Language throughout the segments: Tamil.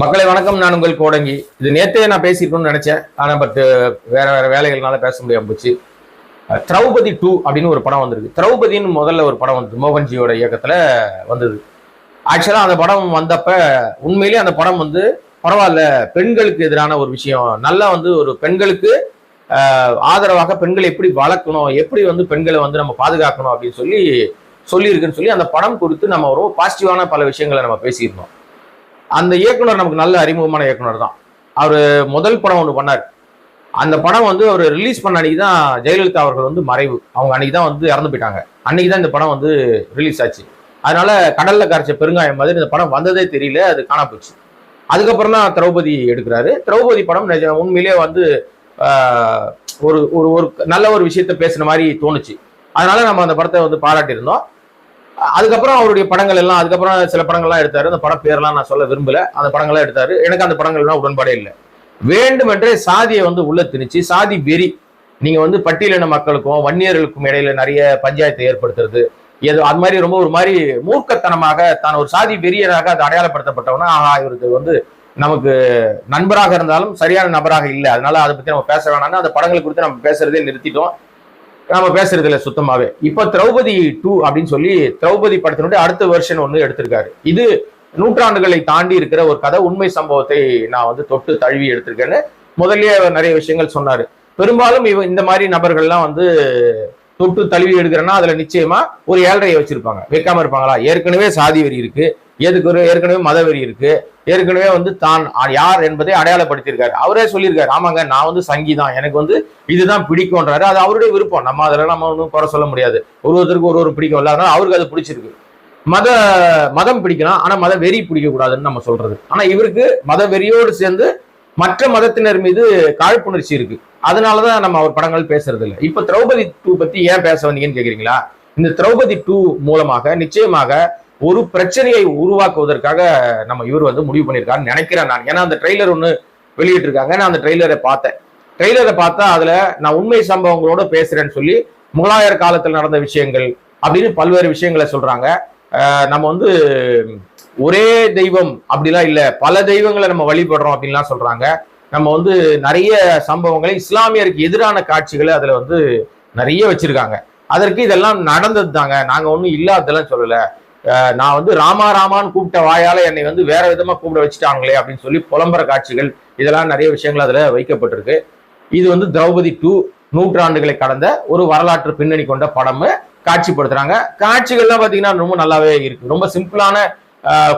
மக்களை வணக்கம் நான் உங்கள் கோடங்கி. இது நேற்றே நான் பேசியிருக்கணும்னு நினைச்சேன். ஆனால் பட் uh, வேற வேற வேலைகள்னால பேச முடியாமல் போச்சு. திரௌபதி டூ அப்படின்னு ஒரு படம் வந்திருக்கு. திரௌபதின்னு முதல்ல ஒரு படம் வந்தது மோகன்ஜியோட இயக்கத்தில் வந்தது. ஆக்சுவலாக அந்த படம் வந்தப்ப உண்மையிலேயே அந்த படம் வந்து பரவாயில்ல பெண்களுக்கு எதிரான ஒரு விஷயம். நல்லா வந்து ஒரு பெண்களுக்கு ஆதரவாக பெண்களை எப்படி வளர்க்கணும் எப்படி வந்து பெண்களை வந்து நம்ம பாதுகாக்கணும் அப்படின்னு சொல்லி சொல்லியிருக்குன்னு சொல்லி அந்த படம் குறித்து நம்ம ஒரு பாசிட்டிவான பல விஷயங்களை நம்ம பேசியிருந்தோம். அந்த இயக்குனர் நமக்கு நல்ல அறிமுகமான இயக்குனர் தான். அவர் முதல் படம் ஒன்று பண்ணார். அந்த படம் வந்து அவர் ரிலீஸ் பண்ண அன்னைக்கு தான் ஜெயலலிதா அவர்கள் வந்து மறைவு. அவங்க அன்னைக்கு தான் வந்து இறந்து போயிட்டாங்க. அன்னைக்கு தான் இந்த படம் வந்து ரிலீஸ் ஆச்சு. அதனால கடல்ல கரைச்ச பெருங்காயம் மாதிரி இந்த படம் வந்ததே தெரியல அது காணா போச்சு. அதுக்கப்புறம் தான் திரௌபதி எடுக்கிறாரு. திரௌபதி படம் உண்மையிலே உண்மையிலேயே வந்து ஒரு ஒரு ஒரு நல்ல ஒரு விஷயத்த பேசுன மாதிரி தோணுச்சு. அதனால நம்ம அந்த படத்தை வந்து பாராட்டியிருந்தோம். அதுக்கப்புறம் அவருடைய படங்கள் எல்லாம் அதுக்கப்புறம் சில படங்கள்லாம் எடுத்தாரு. அந்த படம் பேரெல்லாம் நான் சொல்ல விரும்பல. அந்த படங்கள்லாம் எடுத்தாரு. எனக்கு அந்த படங்கள்லாம் உடன்பாடே இல்லை. வேண்டுமென்றே சாதியை வந்து உள்ள திணிச்சு சாதி வெறி நீங்க வந்து பட்டியலின மக்களுக்கும் வன்னியர்களுக்கும் இடையில நிறைய பஞ்சாயத்தை ஏற்படுத்துறது. ஏதோ அது மாதிரி ரொம்ப ஒரு மாதிரி மூர்க்கத்தனமாக தான் ஒரு சாதி வெறியராக அது அடையாளப்படுத்தப்பட்டவனா ஆஹா இவருக்கு வந்து நமக்கு நண்பராக இருந்தாலும் சரியான நபராக இல்லை. அதனால அதை பத்தி நம்ம பேச வேணாம்னு அந்த படங்களை குறித்து நம்ம பேசுறதே நிறுத்திட்டோம். நம்ம பேசுறது இல்ல சுத்தமாவே. இப்போ திரௌபதி டூ அப்படின்னு சொல்லி திரௌபதி படத்தினுடைய அடுத்த வெர்ஷன் ஒன்று எடுத்திருக்காரு. இது நூற்றாண்டுகளை தாண்டி இருக்கிற ஒரு கதை உண்மை சம்பவத்தை நான் வந்து தொட்டு தழுவி எடுத்திருக்கேன்னு முதல்லயே நிறைய விஷயங்கள் சொன்னாரு. பெரும்பாலும் இவ இந்த மாதிரி நபர்கள்லாம் வந்து தொட்டு தழுவி எடுக்கிறேன்னா அதுல நிச்சயமா ஒரு ஏழரையை வச்சிருப்பாங்க. வைக்காம இருப்பாங்களா? ஏற்கனவே சாதி வெறி இருக்கு. எதுக்கு ஒரு ஏற்கனவே மத வெறி இருக்கு. ஏற்கனவே வந்து தான் யார் என்பதை அடையாளப்படுத்தியிருக்காரு. அவரே சொல்லியிருக்காரு ஆமாங்க நான் வந்து சங்கி தான். எனக்கு வந்து இதுதான் பிடிக்கும்ன்றாரு. அது அவருடைய விருப்பம். நம்ம அதில் நம்ம ஒன்றும் குறை சொல்ல முடியாது. ஒரு ஒருத்தருக்கு ஒரு ஒரு பிடிக்கும். இல்லை அதனால அவருக்கு அது பிடிச்சிருக்கு. மத மதம் பிடிக்கலாம். ஆனா மத வெறி பிடிக்க கூடாதுன்னு நம்ம சொல்றது. ஆனா இவருக்கு மத வெறியோடு சேர்ந்து மற்ற மதத்தினர் மீது காழ்ப்புணர்ச்சி இருக்கு. அதனாலதான் நம்ம அவர் படங்கள் பேசுறது இல்லை இப்ப திரௌபதி டூ பத்தி ஏன் பேச வந்தீங்கன்னு கேக்குறீங்களா? இந்த திரௌபதி டூ மூலமாக நிச்சயமாக ஒரு பிரச்சனையை உருவாக்குவதற்காக நம்ம இவர் வந்து முடிவு பண்ணியிருக்காருன்னு நினைக்கிறேன் நான். ஏன்னா அந்த ட்ரெய்லர் ஒன்று வெளியிட்டிருக்காங்க. நான் அந்த ட்ரெய்லரை பார்த்தேன். ட்ரெய்லரை பார்த்தா அதுல நான் உண்மை சம்பவங்களோட பேசுறேன்னு சொல்லி முகலாயர் காலத்தில் நடந்த விஷயங்கள் அப்படின்னு பல்வேறு விஷயங்களை சொல்றாங்க. நம்ம வந்து ஒரே தெய்வம் அப்படிலாம் இல்ல. பல தெய்வங்களை நம்ம வழிபடுறோம் அப்படின்லாம் சொல்றாங்க. நம்ம வந்து நிறைய சம்பவங்களை இஸ்லாமியருக்கு எதிரான காட்சிகளை அதுல வந்து நிறைய வச்சிருக்காங்க. அதற்கு இதெல்லாம் நடந்தது தாங்க நாங்க ஒன்றும் இல்லாததெல்லாம் சொல்லல. நான் வந்து ராமா ராமான்னு கூப்பிட்ட வாயால என்னை வந்து வேற விதமா கூப்பிட வச்சுட்டாங்களே அப்படின்னு சொல்லி புலம்புற காட்சிகள் இதெல்லாம் நிறைய விஷயங்கள் அதுல வைக்கப்பட்டிருக்கு. இது வந்து திரௌபதி டூ நூற்றாண்டுகளை கடந்த ஒரு வரலாற்று பின்னணி கொண்ட படம் காட்சிப்படுத்துறாங்க. காட்சிகள்லாம் பாத்தீங்கன்னா ரொம்ப நல்லாவே இருக்கு. ரொம்ப சிம்பிளான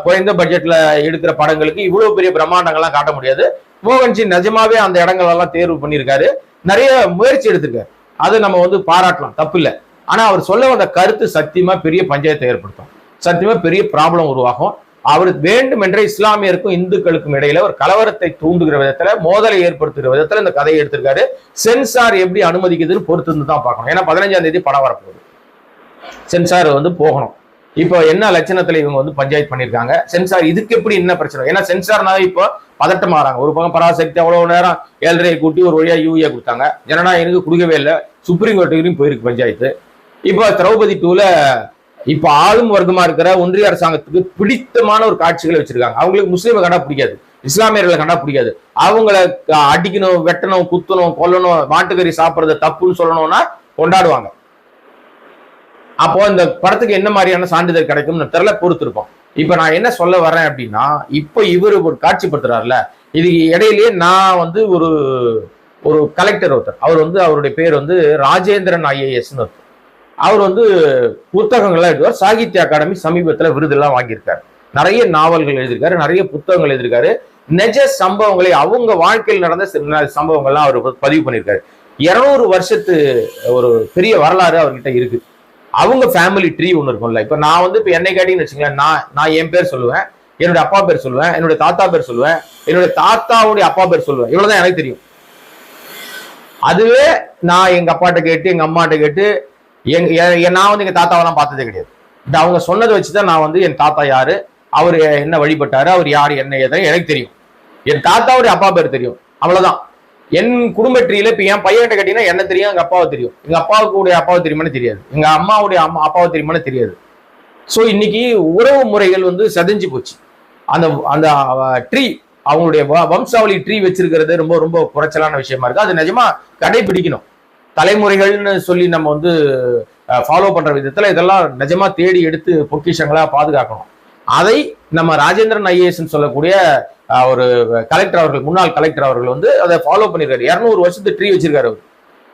குறைந்த பட்ஜெட்ல எடுக்கிற படங்களுக்கு இவ்வளவு பெரிய பிரம்மாண்டங்கள்லாம் காட்ட முடியாது. மோகன்ஜி நிஜமாவே அந்த இடங்கள் எல்லாம் தேர்வு பண்ணியிருக்காரு. நிறைய முயற்சி எடுத்திருக்காரு. அதை நம்ம வந்து பாராட்டலாம். தப்பு இல்லை. ஆனா அவர் சொல்ல வந்த கருத்து சத்தியமா பெரிய பஞ்சாயத்தை ஏற்படுத்தும். சத்தியமா பெரிய ப்ராப்ளம் உருவாகும். அவர் வேண்டுமென்றே இஸ்லாமியருக்கும் இந்துக்களுக்கும் இடையில ஒரு கலவரத்தை தூண்டுகிற விதத்துல மோதலை ஏற்படுத்துகிற விதத்துல இந்த கதையை எடுத்திருக்காரு. சென்சார் எப்படி அனுமதிக்குதுன்னு பொறுத்து இருந்து தான் பார்க்கணும். ஏன்னா பதினஞ்சாம் தேதி படம் வரப்போகுது. சென்சார் வந்து போகணும். இப்போ என்ன லட்சணத்துல இவங்க வந்து பஞ்சாயத்து பண்ணியிருக்காங்க சென்சார் இதுக்கு எப்படி என்ன பிரச்சனை? ஏன்னா சென்சார்னாவே இப்போ பதட்டம் ஆறாங்க ஒரு பக்கம் பராசக்தி அவ்வளவு நேரம் ஏழரையை கூட்டி ஒரு வழியா யூஏ கொடுத்தாங்க. ஜனநாயகனுக்கு கொடுக்கவே இல்லை. சுப்ரீம் கோர்ட்டு வரையும் போயிருக்கு பஞ்சாயத்து. இப்போ திரௌபதி டூல இப்போ ஆளும் வர்க்கமா இருக்கிற ஒன்றிய அரசாங்கத்துக்கு பிடித்தமான ஒரு காட்சிகளை வச்சிருக்காங்க. அவங்களுக்கு முஸ்லீமை கண்டா பிடிக்காது. இஸ்லாமியர்களை கண்டா பிடிக்காது. அவங்கள அடிக்கணும் வெட்டணும் குத்தணும் கொல்லணும் மாட்டுக்கறி சாப்பிடுறது தப்புன்னு சொல்லணும்னா கொண்டாடுவாங்க. அப்போ இந்த படத்துக்கு என்ன மாதிரியான சான்றிதழ் கிடைக்கும்னு தெரியல பொறுத்திருப்போம். இப்ப நான் என்ன சொல்ல வரேன் அப்படின்னா இப்போ இவர் ஒரு காட்சிப்படுத்துறாருல இது இடையிலேயே நான் வந்து ஒரு ஒரு கலெக்டர் ஒருத்தர். அவர் வந்து அவருடைய பேர் வந்து ராஜேந்திரன் ஐஏஎஸ்னு ஒருத்தர். அவர் வந்து புத்தகங்கள்லாம் எழுதுவார் சாகித்ய அகாடமி சமீபத்தில் விருதுலாம் வாங்கியிருக்காரு. நிறைய நாவல்கள் எழுதியிருக்காரு நிறைய புத்தகங்கள் எழுதியிருக்காரு. நிஜ சம்பவங்களை அவங்க வாழ்க்கையில் நடந்த சில சம்பவங்கள்லாம் அவர் பதிவு பண்ணியிருக்காரு. இருநூறு வருஷத்து ஒரு பெரிய வரலாறு அவர்கிட்ட இருக்குது அவங்க ஃபேமிலி ட்ரீ ஒன்று இருக்கும்ல இப்போ நான் வந்து இப்போ என்னை கேட்டீங்கன்னு வச்சுங்களேன் நான் நான் என் பேர் சொல்லுவேன் என்னுடைய அப்பா பேர் சொல்லுவேன் என்னுடைய தாத்தா பேர் சொல்லுவேன் என்னுடைய தாத்தாவுடைய அப்பா பேர் சொல்லுவேன். இவ்வளவுதான் எனக்கு தெரியும். அதுவே நான் எங்க அப்பாட்ட கேட்டு எங்க அம்மாட்ட கேட்டு எங் நான் வந்து எங்க தாத்தாவெல்லாம் பார்த்ததே கிடையாது. இந்த அவங்க சொன்னதை வச்சுதான் நான் வந்து என் தாத்தா யாரு அவர் என்ன வழிபட்டாரு அவர் யார் என்ன எதை எனக்கு தெரியும். என் தாத்தாவுடைய அப்பா பேர் தெரியும். அவ்வளவுதான். என் குடும்ப ட்ரீல இப்ப என் பையன்கிட்ட கேட்டீங்கன்னா என்ன தெரியும் எங்க அப்பாவை தெரியும். எங்க அப்பாவுக்கு உடைய அப்பாவை தெரியுமான்னு தெரியாது. எங்க அம்மாவுடைய அம்மா அப்பாவை தெரியுமான்னு தெரியாது. ஸோ இன்னைக்கு உறவு முறைகள் வந்து செதஞ்சு போச்சு. அந்த அந்த ட்ரீ அவங்களுடைய வம்சாவளி ட்ரீ வச்சிருக்கிறது ரொம்ப ரொம்ப குறைச்சலான விஷயமா இருக்கு. அது நிஜமா கடைபிடிக்கணும். தலைமுறைகள்னு சொல்லி நம்ம வந்து ஃபாலோ பண்ற விதத்துல இதெல்லாம் நிஜமா தேடி எடுத்து பொக்கிஷங்களா பாதுகாக்கணும். அதை நம்ம ராஜேந்திரன் ஐஏஎஸ்ன்னு சொல்லக்கூடிய ஒரு கலெக்டர் அவர்கள் முன்னாள் கலெக்டர் அவர்கள் வந்து அதை ஃபாலோ பண்ணியிருக்காரு இரநூறு வருஷத்து ட்ரீ வச்சிருக்காரு அவர்.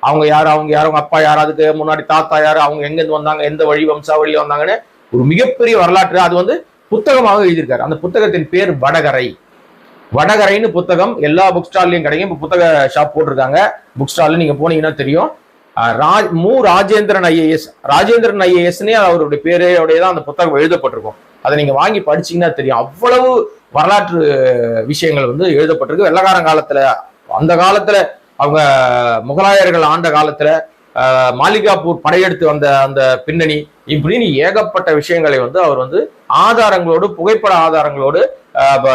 அவங்க யார் அவங்க யார் அவங்க அப்பா யார் அதுக்கு முன்னாடி தாத்தா யார் அவங்க எங்கேருந்து வந்தாங்க எந்த வழி வம்சாவழியில வந்தாங்கன்னு ஒரு மிகப்பெரிய வரலாற்று அது வந்து புத்தகமாக எழுதியிருக்காரு. அந்த புத்தகத்தின் பேர் வடகரை. வடகரைன்னு புத்தகம் எல்லா புக் ஸ்டால்லையும் கிடைக்கும். இப்போ புத்தக ஷாப் போட்டிருக்காங்க. புக் ஸ்டால்ல நீங்க போனீங்கன்னா தெரியும். ராஜ் மு ராஜேந்திரன் ஐஏஎஸ். ராஜேந்திரன் ஐஏஎஸ்னே அவருடைய பேரையோடைய தான் அந்த புத்தகம் எழுதப்பட்டிருக்கும். அதை நீங்க வாங்கி படிச்சீங்கன்னா தெரியும். அவ்வளவு வரலாற்று விஷயங்கள் வந்து எழுதப்பட்டிருக்கு. வெள்ளக்காரன் காலத்துல அந்த காலத்துல அவங்க முகலாயர்கள் ஆண்ட காலத்துல அஹ், மாளிகாப்பூர் படையெடுத்து வந்த அந்த பின்னணி இப்படின்னு ஏகப்பட்ட விஷயங்களை வந்து அவர் வந்து ஆதாரங்களோடு புகைப்பட ஆதாரங்களோடு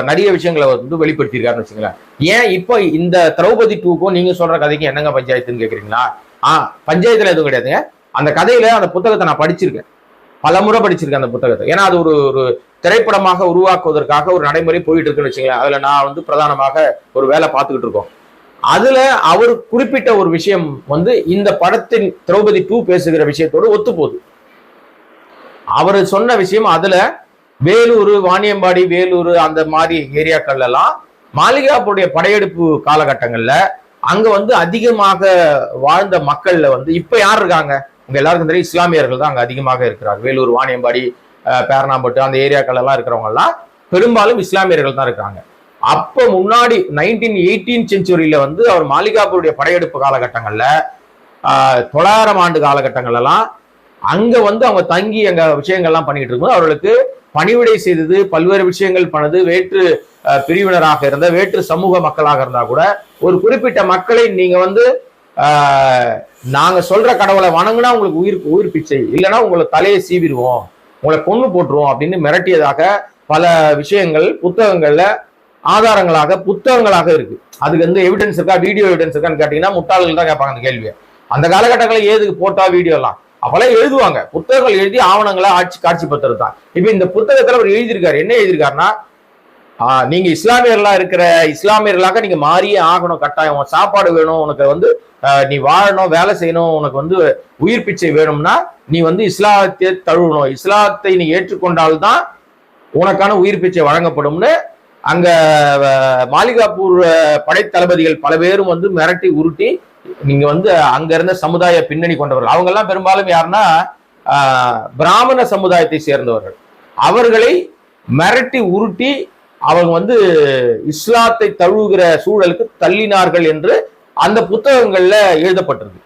நிறைய விஷயங்களை வந்து வெளிப்படுத்தியிருக்காருன்னு வச்சுங்களேன் ஏன் இப்போ இந்த திரௌபதி டூக்கும் நீங்க சொல்ற கதைக்கு என்னங்க பஞ்சாயத்துன்னு கேக்குறீங்களா? ஆ பஞ்சாயத்துல எதுவும் கிடையாதுங்க. அந்த கதையில அந்த புத்தகத்தை நான் படிச்சிருக்கேன். பலமுறை படிச்சிருக்கேன் அந்த புத்தகத்தை. ஏன்னா அது ஒரு ஒரு திரைப்படமாக உருவாக்குவதற்காக ஒரு நடைமுறை போயிட்டு இருக்குன்னு வச்சுங்களேன் அதுல நான் வந்து பிரதானமாக ஒரு வேலை பார்த்துக்கிட்டு இருக்கோம். அதுல அவர் குறிப்பிட்ட ஒரு விஷயம் வந்து இந்த படத்தின் திரௌபதி டூ பேசுகிற விஷயத்தோடு ஒத்து போகுது அவர் சொன்ன விஷயம் அதுல வேலூர் வாணியம்பாடி வேலூர் அந்த மாதிரி ஏரியாக்கள்ல எல்லாம் மாளிகாபுடைய படையெடுப்பு காலகட்டங்கள்ல அங்க வந்து அதிகமாக வாழ்ந்த மக்கள்ல வந்து இப்ப யார் இருக்காங்க? உங்கள் எல்லாருக்கும் தெரியும் இஸ்லாமியர்கள் தான் அங்கே அதிகமாக இருக்கிறார் வேலூர் வாணியம்பாடி பேரணாம்பட்டு அந்த ஏரியாக்கள் எல்லாம் பெரும்பாலும் இஸ்லாமியர்கள் தான் இருக்கிறாங்க. அப்போ முன்னாடி நைன்டீன் எயிட்டீன் செஞ்சுரியில் வந்து அவர் மாளிகாபுருடைய படையெடுப்பு காலகட்டங்களில் தொள்ளாயிரம் ஆண்டு காலகட்டங்கள்லாம் அங்கே வந்து அவங்க தங்கி அங்கே விஷயங்கள்லாம் பண்ணிக்கிட்டு இருக்கும்போது அவர்களுக்கு பணிவிடை செய்தது பல்வேறு விஷயங்கள் பண்ணது வேற்று பிரிவினராக இருந்த வேற்று சமூக மக்களாக இருந்தால் கூட ஒரு குறிப்பிட்ட மக்களை நீங்கள் வந்து நாங்க சொல்ற கடவுளை வணங்குனா உங்களுக்கு உயிர் உயிர் பிச்சை. இல்லைன்னா உங்களை தலையை சீவிடுவோம். உங்களை கொண்டு போட்டுருவோம் அப்படின்னு மிரட்டியதாக பல விஷயங்கள் புத்தகங்கள்ல ஆதாரங்களாக புத்தகங்களாக இருக்கு. அதுக்கு வந்து எவிடன்ஸ் இருக்கா வீடியோ எவிடன்ஸ் இருக்கான்னு கேட்டீங்கன்னா முட்டாள்கள் தான் கேட்பாங்க அந்த கேள்வியை. அந்த காலகட்டங்களில் ஏதுக்கு போட்டா வீடியோ எல்லாம்? அப்பெல்லாம் எழுதுவாங்க. புத்தகங்கள் எழுதி ஆவணங்களை ஆட்சி காட்சிப்படுத்துறது தான் இப்போ இந்த புத்தகத்துல அவர் எழுதியிருக்காரு. என்ன எழுதியிருக்காருன்னா நீங்க இஸ்லாமியர்களா இருக்கிற இஸ்லாமியர்களாக நீங்க மாறியே ஆகணும் கட்டாயம். சாப்பாடு வேணும் உனக்கு வந்து நீ வாழணும் வேலை செய்யணும் உனக்கு வந்து உயிர் பிச்சை வேணும்னா நீ வந்து இஸ்லாத்தை தழுவணும். இஸ்லாத்தை நீ ஏற்றுக்கொண்டால்தான் உனக்கான உயிர் பிச்சை வழங்கப்படும்னு அங்க மாளிகாப்பூர் படைத்தளபதிகள் பல பேரும் வந்து மிரட்டி உருட்டி நீங்க வந்து அங்க இருந்த சமுதாய பின்னணி கொண்டவர்கள். அவங்க எல்லாம் பெரும்பாலும் யாருன்னா பிராமண சமுதாயத்தை சேர்ந்தவர்கள். அவர்களை மிரட்டி உருட்டி அவங்க வந்து இஸ்லாத்தை தழுவுகிற சூழலுக்கு தள்ளினார்கள் என்று அந்த புத்தகங்கள்ல எழுதப்பட்டிருக்கு.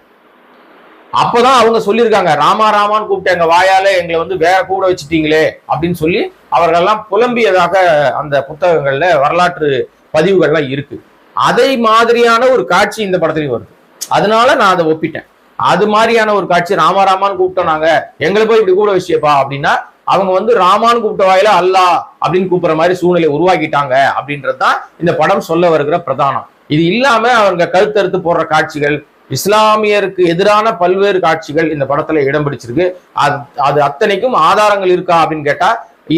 அப்பதான் அவங்க சொல்லியிருக்காங்க ராமா ராமான்னு கூப்பிட்டாங்க வாயால எங்களை வந்து வேற கூட வச்சுட்டீங்களே அப்படின்னு சொல்லி அவர்கள்லாம் புலம்பியதாக அந்த புத்தகங்கள்ல வரலாற்று பதிவுகள்லாம் இருக்கு. அதை மாதிரியான ஒரு காட்சி இந்த படத்துலயும் வருது. அதனால நான் அதை ஒப்பிட்டேன். அது மாதிரியான ஒரு காட்சி ராமாராமான்னு கூப்பிட்டோம் நாங்க எங்களை போய் இப்படி கூட வச்சியப்பா அப்படின்னா அவங்க வந்து ராமான்னு கூப்பிட்ட வாயில அல்லா அப்படின்னு கூப்பிடுற மாதிரி சூழ்நிலை உருவாக்கிட்டாங்க அப்படின்றது தான் இந்த படம் சொல்ல வருகிற பிரதானம். இது இல்லாம அவங்க கருத்தறுத்து போடுற காட்சிகள் இஸ்லாமியருக்கு எதிரான பல்வேறு காட்சிகள் இந்த படத்துல இடம் பிடிச்சிருக்கு. அது அது அத்தனைக்கும் ஆதாரங்கள் இருக்கா அப்படின்னு கேட்டா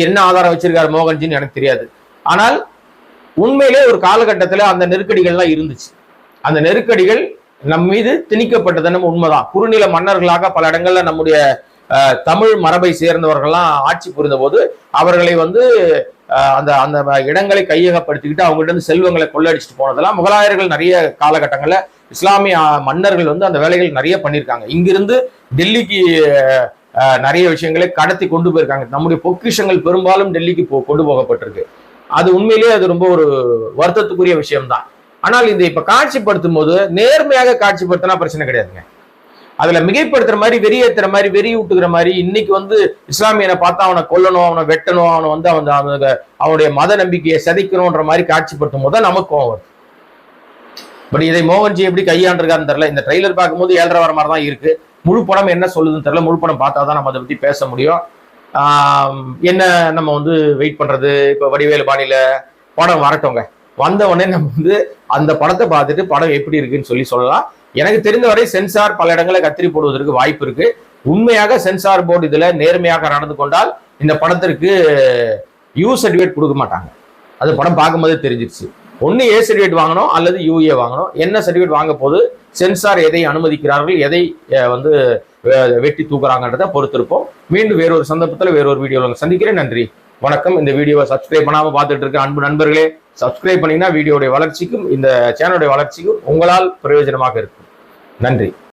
என்ன ஆதாரம் வச்சிருக்காரு மோகன்ஜின்னு எனக்கு தெரியாது. ஆனால் உண்மையிலே ஒரு காலகட்டத்துல அந்த நெருக்கடிகள்லாம் இருந்துச்சு. அந்த நெருக்கடிகள் நம் மீது திணிக்கப்பட்டது நம்ம உண்மைதான். குறுநில மன்னர்களாக பல இடங்கள்ல நம்முடைய தமிழ் மரபை சேர்ந்தவர்கள்லாம் ஆட்சி புரிந்த போது அவர்களை வந்து அந்த அந்த இடங்களை கையகப்படுத்திக்கிட்டு அவங்கள்ட்ட இருந்து செல்வங்களை கொள்ளடிச்சிட்டு போனதெல்லாம் முகலாயர்கள் நிறைய காலகட்டங்களில் இஸ்லாமிய மன்னர்கள் வந்து அந்த வேலைகள் நிறைய பண்ணியிருக்காங்க. இங்கிருந்து டெல்லிக்கு நிறைய விஷயங்களை கடத்தி கொண்டு போயிருக்காங்க. நம்முடைய பொக்கிஷங்கள் பெரும்பாலும் டெல்லிக்கு போ கொண்டு போகப்பட்டிருக்கு. அது உண்மையிலேயே அது ரொம்ப ஒரு வருத்தத்துக்குரிய விஷயம்தான். ஆனால் இந்த இப்ப காட்சிப்படுத்தும் போது நேர்மையாக காட்சிப்படுத்தினா பிரச்சனை கிடையாதுங்க. அதுல மிகைப்படுத்துற மாதிரி வெறியேற்றுற மாதிரி வெறி ஊட்டுகிற மாதிரி இன்னைக்கு வந்து இஸ்லாமியனை பார்த்தா அவனை கொல்லணும் அவனை வெட்டணும் அவனை வந்து அவன் அவனுக்கு அவனுடைய மத நம்பிக்கையை சிதைக்கணும்ன்ற மாதிரி காட்சிப்படுத்தும் போது தான் நமக்கு கோவம் வருது. பட் இதை மோகன்ஜி எப்படி கையாண்டிருக்காருன்னு தெரியல. இந்த ட்ரெய்லர் பார்க்கும்போது ஏழரை வர மாதிரி தான் இருக்கு. முழு படம் என்ன சொல்லுதுன்னு தெரியல. முழு படம் பார்த்தா தான் நம்ம அதை பத்தி பேச முடியும். என்ன நம்ம வந்து வெயிட் பண்றது? இப்ப வடிவேலு பாணியில படம் வரட்டோங்க வந்த உடனே நம்ம வந்து அந்த படத்தை பார்த்துட்டு படம் எப்படி இருக்குன்னு சொல்லி சொல்லலாம். எனக்கு தெரிந்தவரை சென்சார் பல இடங்களில் கத்திரி போடுவதற்கு வாய்ப்பு இருக்கு. உண்மையாக சென்சார் போர்டு இதுல நேர்மையாக நடந்து கொண்டால் இந்த படத்திற்கு யூ சர்டிஃபிகேட் கொடுக்க மாட்டாங்க. அது படம் பார்க்கும்போதே தெரிஞ்சிருச்சு. ஒன்று ஏ சர்டிஃபிகேட் வாங்கணும் அல்லது யூஏ வாங்கணும். என்ன சர்டிஃபிகேட் வாங்க போது சென்சார் எதை அனுமதிக்கிறார்கள் எதை வந்து வெட்டி தூக்குறாங்கன்றதை பொறுத்திருப்போம். மீண்டும் வேறொரு சந்தர்ப்பத்தில் வேறொரு வீடியோவில் சந்திக்கிறேன். நன்றி. வணக்கம். இந்த வீடியோவை சப்ஸ்கிரைப் பண்ணாமல் பார்த்துட்டு இருக்க அன்பு நண்பர்களே சப்ஸ்கிரைப் பண்ணிங்கன்னா வீடியோடைய வளர்ச்சிக்கும் இந்த சேனலுடைய வளர்ச்சிக்கும் உங்களால் பிரயோஜனமாக இருக்கும். நன்றி.